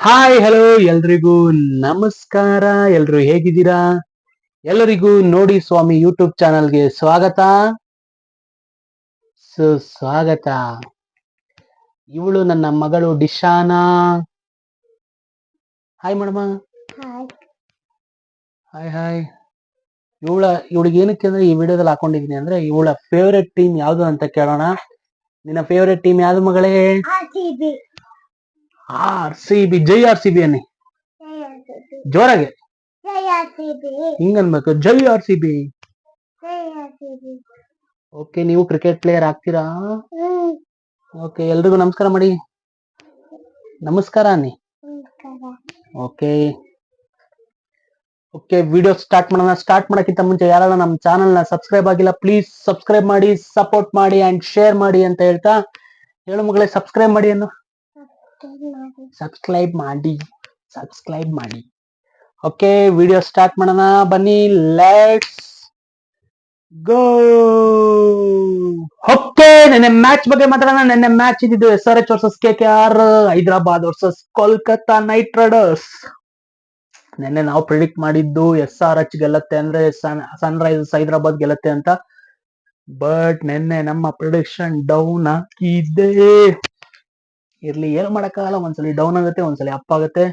Hi hello ಎಲ್ರಿಗೂ ನಮಸ್ಕಾರ. ಎಲ್ರು ಹೇಗಿದ್ದೀರಾ? ಎಲ್ಲರಿಗೂ ನೋಡಿ ಸ್ವಾಮಿ ಯೂಟ್ಯೂಬ್ ಚಾನಲ್ಗೆ ಸ್ವಾಗತ. ಸುಸ್ವಾಗತ ಇವಳು ನನ್ನ ಮಗಳು Dishana. Hi madam. Hi hi ಇವಳ ಇವಳಿಗೆ ಏನಕ್ಕೆ ಅಂದ್ರೆ ಈ ವಿಡಿಯೋದಲ್ಲಿ ಹಾಕೊಂಡಿದೀನಿ ಅಂದ್ರೆ ಇವಳ ಫೇವರೆಟ್ ಟೀಮ್ ಯಾವ್ದು ಅಂತ ಕೇಳೋಣ. ನಿನ್ನ ಫೇವರೆಟ್ ಟೀಮ್ ಯಾವ್ದು ಮಗಳೇ? ಆರ್ ಸಿ ಬಿ ಜೈ ಆರ್ ಸಿ ಬಿ ಅನ್ನಿ. ಜೋರಾಗೆ. ಹಿಂಗನ್ಬೇಕು. ಜೈ ಆರ್ ಸಿ ಬಿ ಓಕೆ ನೀವು ಕ್ರಿಕೆಟ್ ಪ್ಲೇಯರ್ ಆಗ್ತೀರಾ? ಓಕೆ ಎಲ್ರಿಗೂ ನಮಸ್ಕಾರ ಮಾಡಿ. ನಮಸ್ಕಾರ ಅನ್ನಿ. ಓಕೆ ಓಕೆ ವಿಡಿಯೋ ಸ್ಟಾರ್ಟ್ ಮಾಡೋಣ. ಸ್ಟಾರ್ಟ್ ಮಾಡೋಕ್ಕಿಂತ ಮುಂಚೆ ಯಾರಲ್ಲ ನಮ್ಮ ಚಾನಲ್ನ ಸಬ್ಸ್ಕ್ರೈಬ್ ಆಗಿಲ್ಲ ಪ್ಲೀಸ್ ಸಬ್ಸ್ಕ್ರೈಬ್ ಮಾಡಿ ಸಪೋರ್ಟ್ ಮಾಡಿ ಅಂಡ್ ಶೇರ್ ಮಾಡಿ ಅಂತ ಹೇಳ್ತಾ ಹೇಳು ಮಗಳೇ ಸಬ್ಸ್ಕ್ರೈಬ್ ಮಾಡಿ ಅನ್ನು. ಸಬ್ಸ್ಕ್ರೈಬ್ ಮಾಡಿ ಸಬ್ಸ್ಕ್ರೈಬ್ ಮಾಡಿ. ಓಕೆ ವಿಡಿಯೋ ಸ್ಟಾರ್ಟ್ ಮಾಡೋಣ. ಬನ್ನಿ ಲೆಟ್ಸ್ ಗೋ ಓಕೆ ನೆನ್ನೆ ಮ್ಯಾಚ್ ಬಗ್ಗೆ ಮಾತಾಡೋಣ. ನೆನ್ನೆ ಮ್ಯಾಚ್ ಇದ್ದಿದ್ದು S R H versus K K R Hyderabad versus Kolkata knight riders ನಿನ್ನೆ ನಾವು ಪ್ರಿಡಿಕ್ಟ್ ಮಾಡಿದ್ದು ಎಸ್ ಆರ್ ಎಚ್ ಗೆಲ್ಲತ್ತೆ ಅಂದ್ರೆ ಸನ್ ರೈಸರ್ಸ್ ಹೈದರಾಬಾದ್ ಗೆಲ್ಲತ್ತೆ ಅಂತ. ಬಟ್ ನಿನ್ನೆ ನಮ್ಮ ಪ್ರಿಡಿಕ್ಷನ್ ಡೌನ್ ಆಗಿದೆ. ಇರ್ಲಿ, ಏನು ಮಾಡಕ್ಕಾಗಲ್ಲ, ಒಂದ್ಸಲಿ ಡೌನ್ ಆಗುತ್ತೆ, ಒಂದ್ಸಲಿ ಅಪ್ ಆಗುತ್ತೆ.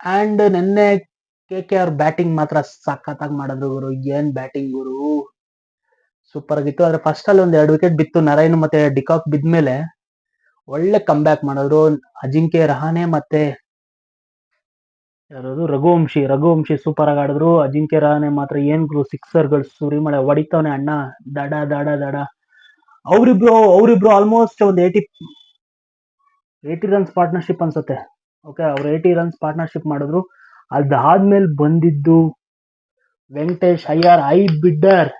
ಅಂಡ್ ನಿನ್ನೆ ಕೆ ಕೆ ಆರ್ ಬ್ಯಾಟಿಂಗ್ ಮಾತ್ರ ಸಖತ್ತಾಗಿ ಮಾಡಿದ್ರು ಗುರು. ಏನ್ ಬ್ಯಾಟಿಂಗ್ ಗುರು? ಸೂಪರ್ ಆಗಿತ್ತು. ಆದ್ರೆ ಫಸ್ಟ್ ಅಲ್ಲಿ ಒಂದ್ ಎರಡು ವಿಕೆಟ್ ಬಿತ್ತು. ನರೈನ್ ಮತ್ತೆ ಡಿಕಾಕ್ ಬಿದ್ಮೇಲೆ ಒಳ್ಳೆ ಕಮ್ ಬ್ಯಾಕ್ ಮಾಡಿದ್ರು. ಅಜಿಂಕ್ಯ ರಹಾನೆ ಮತ್ತೆ ಯಾರದು? ರಘುವಂಶಿ. ರಘುವಂಶಿ ಸೂಪರ್ ಆಗಿ ಆಡಿದ್ರು. ಅಜಿಂಕ್ಯ ರಹಾನೆ ಮಾತ್ರ ಏನ್ ಗುರು? ಸಿಕ್ಸರ್ಗಳು ಸುರಿಮಳೆ ಹೊಡಿತಾವನೆ ಅಣ್ಣ. ದಡ ದಡ ದಡ. ಅವ್ರಿಬ್ರು, ಅವರಿಬ್ರು ಆಲ್ಮೋಸ್ಟ್ ಒಂದು ಏಯ್ಟಿ ಏಯ್ಟಿ ರನ್ಸ್ ಪಾರ್ಟ್ನರ್ಶಿಪ್ ಅನ್ಸುತ್ತೆ. ಓಕೆ ಅವ್ರು ಏಯ್ಟಿ ರನ್ಸ್ ಪಾರ್ಟ್ನರ್ಶಿಪ್ ಮಾಡಿದ್ರು. ಅದಾದ್ಮೇಲೆ ಬಂದಿದ್ದು Venkatesh Iyer, high bidder.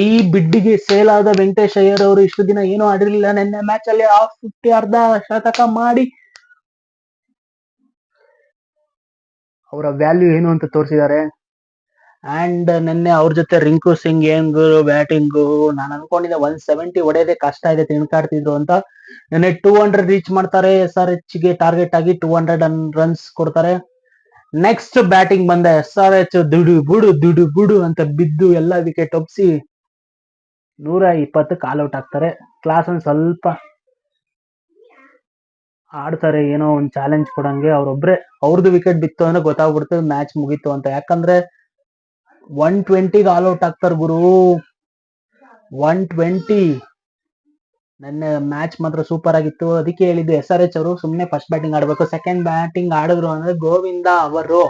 I ಬಿಡ್ಡಿಗೆ ಸೇಲ್ ಆದ ವೆಂಕಟೇಶ್ ಅಯ್ಯರ್ ಅವರು ಇಷ್ಟು ದಿನ ಏನೂ ಆಡಿರಲಿಲ್ಲ. ನಿನ್ನೆ ಮ್ಯಾಚ್ ಅಲ್ಲಿ ಹಾಫ್ ಫಿಫ್ಟಿ ಅರ್ಧ ಶತಕ ಮಾಡಿ ಅವರ ವ್ಯಾಲ್ಯೂ ಏನು ಅಂತ ತೋರಿಸಿದ್ದಾರೆ. ಅಂಡ್ ನಿನ್ನೆ ಅವ್ರ ಜೊತೆ ರಿಂಕು ಸಿಂಗ್, ಏಂಗ್, ಬ್ಯಾಟಿಂಗ್, ನಾನು ಅನ್ಕೊಂಡಿದ್ದೆ ಒನ್ ಸೆವೆಂಟಿ ಹೊಡೆಯೋದೇ ಕಷ್ಟ ಇದೆ, ತಿನ್ಕಾಡ್ತಿದ್ರು ಅಂತ. ನಿನ್ನೆ ಟೂ ಹಂಡ್ರೆಡ್ ರೀಚ್ ಮಾಡ್ತಾರೆ ಎಸ್ ಆರ್ ಎಚ್ಗೆ ಟಾರ್ಗೆಟ್ ಆಗಿ ಟೂ ಹಂಡ್ರೆಡ್ ರನ್ಸ್ ಕೊಡ್ತಾರೆ. ನೆಕ್ಸ್ಟ್ ಬ್ಯಾಟಿಂಗ್ ಬಂದ ಎಸ್ ಆರ್ ಎಚ್ ದುಡು ಬುಡು ದುಡು ಬುಡು ಅಂತ ಬಿದ್ದು ಎಲ್ಲ ವಿಕೆಟ್ ಒಪ್ಸಿ ನೂರ ಇಪ್ಪತ್ತಕ್ಕೆ ಆಲ್ಔಟ್ ಆಗ್ತಾರೆ ಕ್ಲಾಸ್ ಒಂದ್ ಸ್ವಲ್ಪ ಆಡ್ತಾರೆ, ಏನೋ ಒಂದು ಚಾಲೆಂಜ್ ಕೊಡಂಗೆ ಅವ್ರೊಬ್ರೆ. ಅವ್ರದ್ದು ವಿಕೆಟ್ ಬಿತ್ತು ಅಂದ್ರೆ ಗೊತ್ತಾಗ್ಬಿಡ್ತು ಮ್ಯಾಚ್ ಮುಗೀತು ಅಂತ. ಯಾಕಂದ್ರೆ ಒನ್ ಟ್ವೆಂಟಿಗೆ ಆಲ್ಔಟ್ ಆಗ್ತಾರ ಗುರು. ಒನ್ ಟ್ವೆಂಟಿ ನನ್ನ ಮ್ಯಾಚ್ ಮಾತ್ರ ಸೂಪರ್ ಆಗಿತ್ತು. ಅದಕ್ಕೆ ಹೇಳಿದ್ದು ಎಸ್ ಆರ್ ಎಚ್ ಅವರು ಸುಮ್ಮನೆ ಫಸ್ಟ್ ಬ್ಯಾಟಿಂಗ್ ಆಡ್ಬೇಕು. ಸೆಕೆಂಡ್ ಬ್ಯಾಟಿಂಗ್ ಆಡಿದ್ರು ಅಂದ್ರೆ ಗೋವಿಂದ ಅವರು.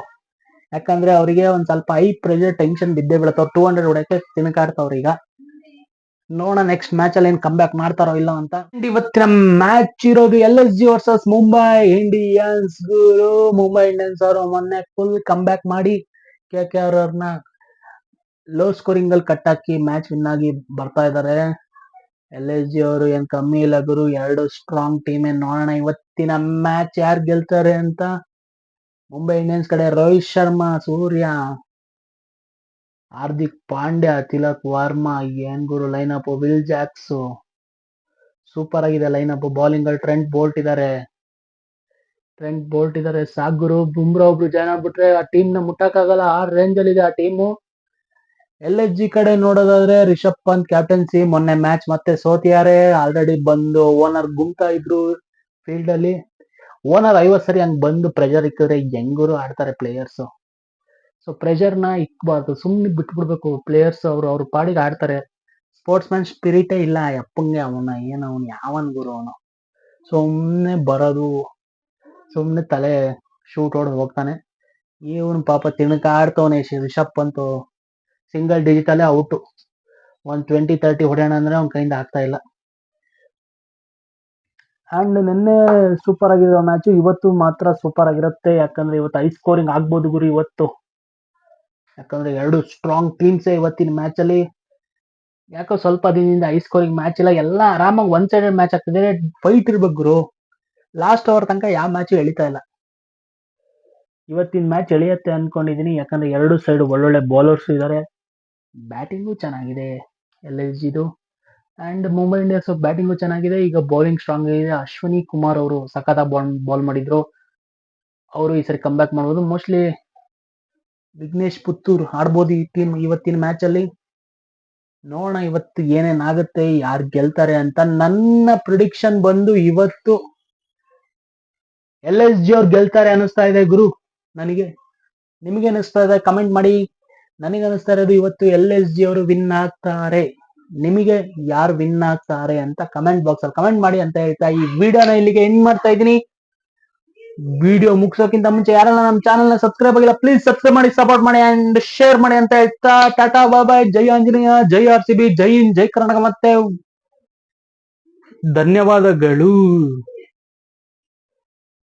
ಯಾಕಂದ್ರೆ ಅವರಿಗೆ ಒಂದ್ ಸ್ವಲ್ಪ ಹೈ ಪ್ರೆಷರ್ ಟೆನ್ಷನ್ ಬಿದ್ದೇ ಬೀಳತ್ತವ್ರ ಟೂ ಹಂಡ್ರೆಡ್ ಹೊಡೆಯಕ್ಕೆ ತಿನ್ಕಾಡ್ತಾವ್ರ ಈಗ. ನೋಡೋಣ ನೆಕ್ಸ್ಟ್ ಮ್ಯಾಚ್ ಅಲ್ಲಿ ಏನ್ ಕಮ್ ಬ್ಯಾಕ್ ಮಾಡ್ತಾರೋ ಇಲ್ಲ ಅಂತ. ಇವತ್ತಿನ ಮ್ಯಾಚ್ ಇರೋದು L S G versus Mumbai Indians ಗುರು. ಮುಂಬೈ ಇಂಡಿಯನ್ಸ್ ಅವರು ಮೊನ್ನೆ ಫುಲ್ ಕಮ್ ಬ್ಯಾಕ್ ಮಾಡಿ ಕೆ ಕೆ ಆರ್ ಅವ್ರನ್ನ ಲೋ ಸ್ಕೋರಿಂಗ್ ಅಲ್ಲಿ ಕಟ್ ಹಾಕಿ ಮ್ಯಾಚ್ ವಿನ್ ಆಗಿ ಬರ್ತಾ ಇದಾರೆ. ಎಲ್ ಎಸ್ ಜಿ ಅವರು ಏನ್ ಕಮ್ಮಿ ಇಲ್ಲ ಗುರು, ಎರಡು ಸ್ಟ್ರಾಂಗ್ ಟೀಮ್ ಏನ್ ನೋಡೋಣ ಇವತ್ತಿನ ಮ್ಯಾಚ್ ಯಾರು ಗೆಲ್ತಾರೆ ಅಂತ. ಮುಂಬೈ ಇಂಡಿಯನ್ಸ್ ಕಡೆ ರೋಹಿತ್ ಶರ್ಮಾ, ಸೂರ್ಯ, ಹಾರ್ದಿಕ್ ಪಾಂಡ್ಯ, ತಿಲಕ್ ವರ್ಮಾ, ಏನ್ ಗುರು line up Will Jacks super ಆಗಿದೆ ಲೈನ್ ಅಪ್ ಬೌಲಿಂಗ್ ಅಲ್ಲಿ ಟ್ರೆಂಟ್ ಬೋಲ್ಟ್ ಇದಾರೆ. ಟ್ರೆಂಟ್ ಬೋಲ್ಟ್ ಇದಾರೆ, ಸಾಕ್ ಗುರು. ಬುಮ್ರಾ ಒಬ್ರು ಜಾಯ್ನ್ ಆಗ್ಬಿಟ್ರೆ ಆ ಟೀಮ್ನ ಮುಟ್ಟಕ್ಕಾಗಲ್ಲ ಆ ರೇಂಜ್ ಅಲ್ಲಿ ಇದೆ ಆ ಟೀಮು ಎಲ್ ಎಚ್ ಜಿ ಕಡೆ ನೋಡೋದಾದ್ರೆ ರಿಷಬ್ ಪಂತ್ ಕ್ಯಾಪ್ಟನ್ಸಿ ಮೊನ್ನೆ ಮ್ಯಾಚ್ ಮತ್ತೆ ಸೋತಿಯಾರೆ. ಆಲ್ರೆಡಿ ಬಂದು ಓನರ್ ಗುಮ್ತಾ ಇದ್ರು ಫೀಲ್ಡ್ ಅಲ್ಲಿ. ಓನರ್ ಐವತ್ ಸರಿ ಹಂಗ್ ಬಂದು ಪ್ರೆಷರ್ ಇಕ್ಕಿದ್ರೆ ಹೆಂಗೂರು ಆಡ್ತಾರೆ ಪ್ಲೇಯರ್ಸ್ ಸೊ ಪ್ರೆಷರ್ನ ಇಕ್ಬಾರ್ದು. ಸುಮ್ಮನೆ ಬಿಟ್ಬಿಡ್ಬೇಕು ಪ್ಲೇಯರ್ಸ್ ಅವ್ರು, ಅವ್ರ ಪಾಡಿಗೆ ಆಡ್ತಾರೆ. ಸ್ಪೋರ್ಟ್ಸ್ ಮ್ಯಾನ್ ಸ್ಪಿರಿಟೇ ಇಲ್ಲ. ಅಪ್ಪಂಗೆ ಅವನ, ಏನ ಅವನು, ಯಾವನ್ ಗುರು ಅವನು. ಸುಮ್ನೆ ಬರೋದು ಸುಮ್ಮನೆ ತಲೆ ಶೂಟ್ ಹೊಡೆದು ಹೋಗ್ತಾನೆ. ಇವನು ಪಾಪ ತಿಣಕಾಡ್ತವನೆ ರಿಷಬ್ ಪಂತ್. ಸಿಂಗಲ್ ಡಿಜಿಟಲ್ಲೇ ಔಟು ಒಂದು ಟ್ವೆಂಟಿ ತರ್ಟಿ ಹೊಡೆಯೋಣ ಅಂದ್ರೆ ಅವ್ನ ಕೈಯಿಂದ ಆಗ್ತಾ ಇಲ್ಲ. ಅಂಡ್ ನಿನ್ನೆ ಸೂಪರ್ ಆಗಿರೋ ಮ್ಯಾಚ್ ಇವತ್ತು ಮಾತ್ರ ಸೂಪರ್ ಆಗಿರುತ್ತೆ. ಯಾಕಂದ್ರೆ ಇವತ್ತು ಹೈ ಸ್ಕೋರಿಂಗ್ ಆಗ್ಬೋದು ಗುರು ಇವತ್ತು. ಯಾಕಂದ್ರೆ ಎರಡು ಸ್ಟ್ರಾಂಗ್ ಟೀಮ್ಸ್ ಇವತ್ತಿನ ಮ್ಯಾಚ್ ಅಲ್ಲಿ. ಯಾಕೋ ಸ್ವಲ್ಪ ದಿನದಿಂದ ಹೈ ಸ್ಕೋರಿಂಗ್ ಮ್ಯಾಚ್ ಇಲ್ಲ. ಎಲ್ಲ ಆರಾಮಾಗಿ ಒನ್ ಸೈಡೆಡ್ ಮ್ಯಾಚ್ ಆಗ್ತಿದೆ. ಫೈಟ್ ಇರ್ಬೇಕು ಗುರು. ಲಾಸ್ಟ್ ಓವರ್ ತನಕ ಯಾವ ಮ್ಯಾಚ್ ಎಳಿತಾ ಇಲ್ಲ. ಇವತ್ತಿನ ಮ್ಯಾಚ್ ಎಳಿಯತ್ತೆ ಅನ್ಕೊಂಡಿದೀನಿ. ಯಾಕಂದ್ರೆ ಎರಡು ಸೈಡ್ ಒಳ್ಳೊಳ್ಳೆ ಬೌಲರ್ಸ್ ಇದಾರೆ. ಬ್ಯಾಟಿಂಗು ಚೆನ್ನಾಗಿದೆ, ಎಲ್ ಎಲ್ ಜಿದು ಆ್ಯಂಡ್ ಮುಂಬೈ ಇಂಡಿಯನ್ಸ್ ಬ್ಯಾಟಿಂಗು ಚೆನ್ನಾಗಿದೆ. ಈಗ ಬೌಲಿಂಗ್ ಸ್ಟ್ರಾಂಗ್ ಆಗಿದೆ. ಅಶ್ವಿನಿ ಕುಮಾರ್ ಅವರು ಸಖತ್ ಬಾಲ್ ಬಾಲ್ ಮಾಡಿದ್ರು. ಅವರು ಈ ಸರಿ ಬ್ಯಾಕ್ ಮಾಡ್ಬೋದು. ಮೋಸ್ಟ್ಲಿ ವಿಘ್ನೇಶ್ ಪುತ್ತೂರ್ ಆಡ್ಬೋದು ಈ ಟೀಮ್ ಇವತ್ತಿನ ಮ್ಯಾಚಲ್ಲಿ ನೋಡೋಣ ಇವತ್ತು ಏನೇನಾಗುತ್ತೆ ಯಾರು ಗೆಲ್ತಾರೆ ಅಂತ ನನ್ನ ಪ್ರಿಡಿಕ್ಷನ್ ಬಂದು ಇವತ್ತು ಎಲ್ ಎಸ್ ಜಿ ಅವ್ರು ಗೆಲ್ತಾರೆ ಅನ್ನಿಸ್ತಾ ಇದೆ ಗುರು. ನನಗೆ, ನಿಮಗೆ ಅನಿಸ್ತಾ ಇದೆ? ಕಮೆಂಟ್ ಮಾಡಿ. ನನಗೆ ಅನಿಸ್ತಾ ಇರೋದು ಇವತ್ತು ಎಲ್ ಎಸ್ ಜಿ ಅವರು ವಿನ್ ಆಗ್ತಾರೆ. ನಿಮಗೆ ಯಾರು ವಿನ್ ಆಗ್ತಾರೆ ಅಂತ ಕಮೆಂಟ್ ಬಾಕ್ಸ್ ಅಲ್ಲಿ ಕಮೆಂಟ್ ಮಾಡಿ ಅಂತ ಹೇಳ್ತಾ ಈ ವಿಡಿಯೋನ ಇಲ್ಲಿಗೆ ಎಂಡ್ ಮಾಡ್ತಾ ಇದ್ದೀನಿ. ವಿಡಿಯೋ ಮುಗಿಸೋಕ್ಕಿಂತ ಮುಂಚೆ ಯಾರೆಲ್ಲ ನಮ್ಮ ಚಾನಲ್ನ ಸಬ್ಸ್ಕ್ರೈಬ್ ಆಗಿಲ್ಲ ಪ್ಲೀಸ್ ಸಬ್ಸ್ಕ್ರೈಬ್ ಮಾಡಿ ಸಪೋರ್ಟ್ ಮಾಡಿ ಅಂಡ್ ಶೇರ್ ಮಾಡಿ ಅಂತ ಹೇಳ್ತಾ ಟಾಟಾ ಬಾಬಾಯ್ ಜೈ ಆಂಜನೇಯ, ಜೈ ಆರ್ ಸಿ ಬಿ, ಜೈ ಹಿಂದ್, ಜೈ ಕರ್ನಾಟಕ ಮತ್ತೆ ಧನ್ಯವಾದಗಳು.